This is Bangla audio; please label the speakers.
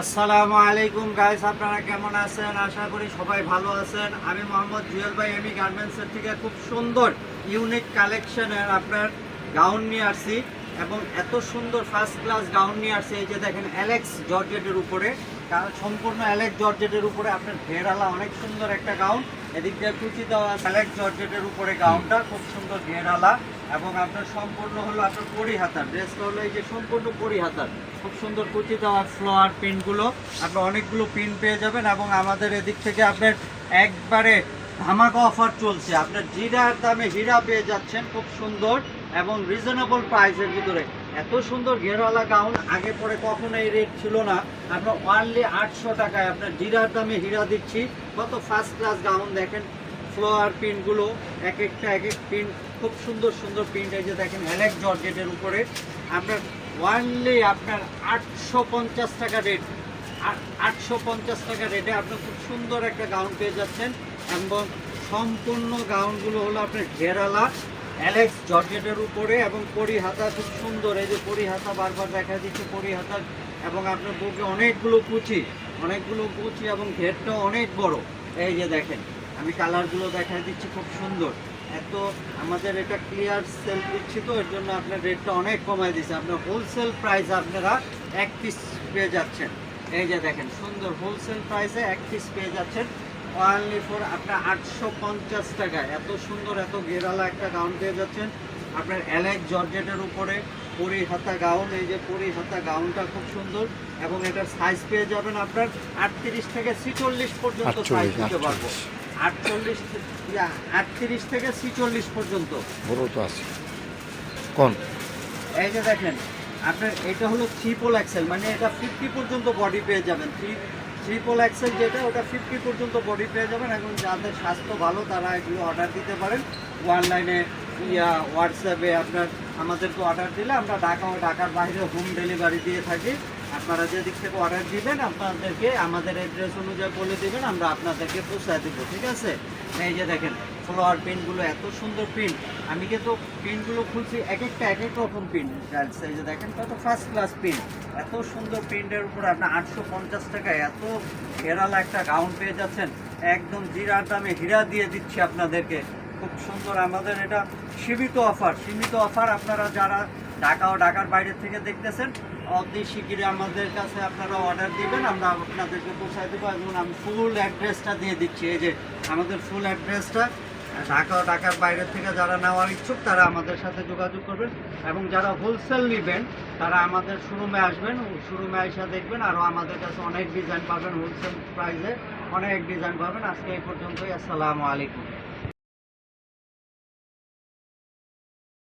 Speaker 1: আসসালামু আলাইকুম গাইস আপনারা কেমন আছেন? আশা করি সবাই ভালো আছেন। আমি মোহাম্মদ জুয়েল ভাই এমি গার্মেন্টসের থেকে খুব সুন্দর ইউনিক কালেকশনের আপনার গাউন নিয়ে আসছি। এবং এত সুন্দর ফার্স্ট ক্লাস গাউন নিয়ে আসছি। এই যে দেখেন অ্যালেক্স জর্জেটের উপরে। সম্পূর্ণ অ্যালেক জর্জেটের উপরে আপনার ঘেরালা অনেক সুন্দর একটা গাউন এদিক দিয়ে কুচি দেওয়া অ্যালেক জর্জেটের উপরে গাউনটা খুব সুন্দর ঘেরালা এবং আপনার সম্পূর্ণ হলো আপনার পরি হাতার। ড্রেসটা হলো এই যে সম্পূর্ণ পরি হাতার। খুব সুন্দর কুচি দেওয়া ফ্লোয়ার পিনগুলো আপনার অনেকগুলো পিন পেয়ে যাবেন এবং আমাদের এদিক থেকে আপনার একবারে ধামাকা অফার চলছে। আপনার জিরার দামে হীরা পেয়ে যাচ্ছেন খুব সুন্দর এবং রিজনেবল প্রাইসের ভিতরে। এত সুন্দর ঘেরওয়ালা গাউন আগে পরে কখনো এই রেট ছিল না। আপনার ওয়ানলি আটশো টাকায় আপনার জিরার দামে হীরা দিচ্ছি। কত ফার্স্ট ক্লাস গাউন দেখেন ফ্লোয়ার প্রিন্টগুলো এক একটা, এক এক প্রিন্ট খুব সুন্দর সুন্দর প্রিন্ট এই যে দেখেন অ্যালেক জর্জেটের উপরে। আপনার ওয়ানলি আপনার আটশো পঞ্চাশ টাকা রেট আটশো পঞ্চাশ টাকা রেটে আপনি খুব সুন্দর একটা গাউন পেয়ে যাচ্ছেন। এবং সম্পূর্ণ গাউনগুলো হলো আপনার ঘেরালা অ্যালেক্স জর্জেটের উপরে এবং পরি হাতা খুব সুন্দর। এই যে পরি হাতা বারবার দেখা দিচ্ছে পরি হাতা এবং আপনার বুকে অনেকগুলো কুচি অনেকগুলো কুচি এবং ঘেরটাও অনেক বড়। এই যে দেখেন, আমি কালারগুলো দেখা দিচ্ছি খুব সুন্দর। এত আমাদের এটা ক্লিয়ার সেল দিচ্ছি তো, এর জন্য আপনার রেটটা অনেক কমায় দিচ্ছে। আপনার হোলসেল প্রাইস আপনারা এক পিস পেয়ে যাচ্ছেন। এই যে দেখেন, সুন্দর হোলসেল প্রাইসে এক পিস পেয়ে যাচ্ছেন। অনলি ফর আপনার আটশো পঞ্চাশ টাকায় এত সুন্দর এত গেরালা একটা গাউন পেয়ে যাচ্ছেন। আপনার অ্যালেক জর্জেটের উপরে পরি হাতা গাউন এই যে পরি হাতা গাউনটা খুব সুন্দর এবং এটার সাইজ পেয়ে যাবেন আপনার আটত্রিশ থেকে ছিচল্লিশ পর্যন্ত সাইজ দিতে পারব।
Speaker 2: আটচল্লিশ।
Speaker 1: আটত্রিশ থেকে ছিচল্লিশ পর্যন্ত।
Speaker 2: বড় তো আছে। কোন?
Speaker 1: এই যে দেখেন আপনার এটা হলো ট্রিপল এক্সেল মানে এটা ফিফটি পর্যন্ত বডি পেয়ে যাবেন। থ্রি ট্রিপল এক্সেল যেটা, ওটা ফিফটি পর্যন্ত বডি পেয়ে যাবেন। এখন যাদের স্বাস্থ্য ভালো, তারা এগুলো অর্ডার দিতে পারেন। অনলাইনে ইয়া হোয়াটসঅ্যাপে আপনার আমাদেরকে অর্ডার দিলে আমরা ঢাকা ও ঢাকার বাইরে হোম ডেলিভারি দিয়ে থাকি। আপনারা যেদিক থেকে অর্ডার দিবেন, আপনাদেরকে, আমাদের অ্যাড্রেস অনুযায়ী বলে দিবেন, আমরা আপনাদেরকে পৌঁছায় দেবো, ঠিক আছে? এই যে দেখেন ফ্লোয়ার পিনগুলো এত সুন্দর পিন আমি কিন্তু পিনগুলো খুলছি এক একটা, এক এক রকম এই যে দেখেন কত ফার্স্ট ক্লাস পিন এত সুন্দর প্রিন্টের উপর আপনার আটশো পঞ্চাশ টাকায় এত ঘেরালা একটা গাউন পেয়ে যাচ্ছেন। একদম জিরার দামে হীরা দিয়ে দিচ্ছি আপনাদেরকে। খুব সুন্দর আমাদের এটা সীমিত অফার সীমিত অফার আপনারা যারা ঢাকা ও ঢাকার বাইরে থেকে দেখতেছেন, অতি শিগগিরই আমাদের কাছে আপনারা অর্ডার দিবেন। আমরা আপনাদেরকে পৌঁছায় দেবো এবং আমি ফুল অ্যাড্রেসটা দিয়ে দিচ্ছি। এই যে আমাদের ফুল অ্যাড্রেসটা ঢাকা ঢাকার বাইরে থেকে যারা নেওয়ার ইচ্ছুক, তারা আমাদের সাথে যোগাযোগ করবেন এবং যারা হোলসেল নেবেন, তারা আমাদের শোরুমে আসবেন শোরুমে এসে দেখবেন আরও আমাদের কাছে অনেক ডিজাইন পাবেন হোলসেল প্রাইসে অনেক ডিজাইন পাবেন। আজকে এই পর্যন্তই, আসসালামু আলাইকুম।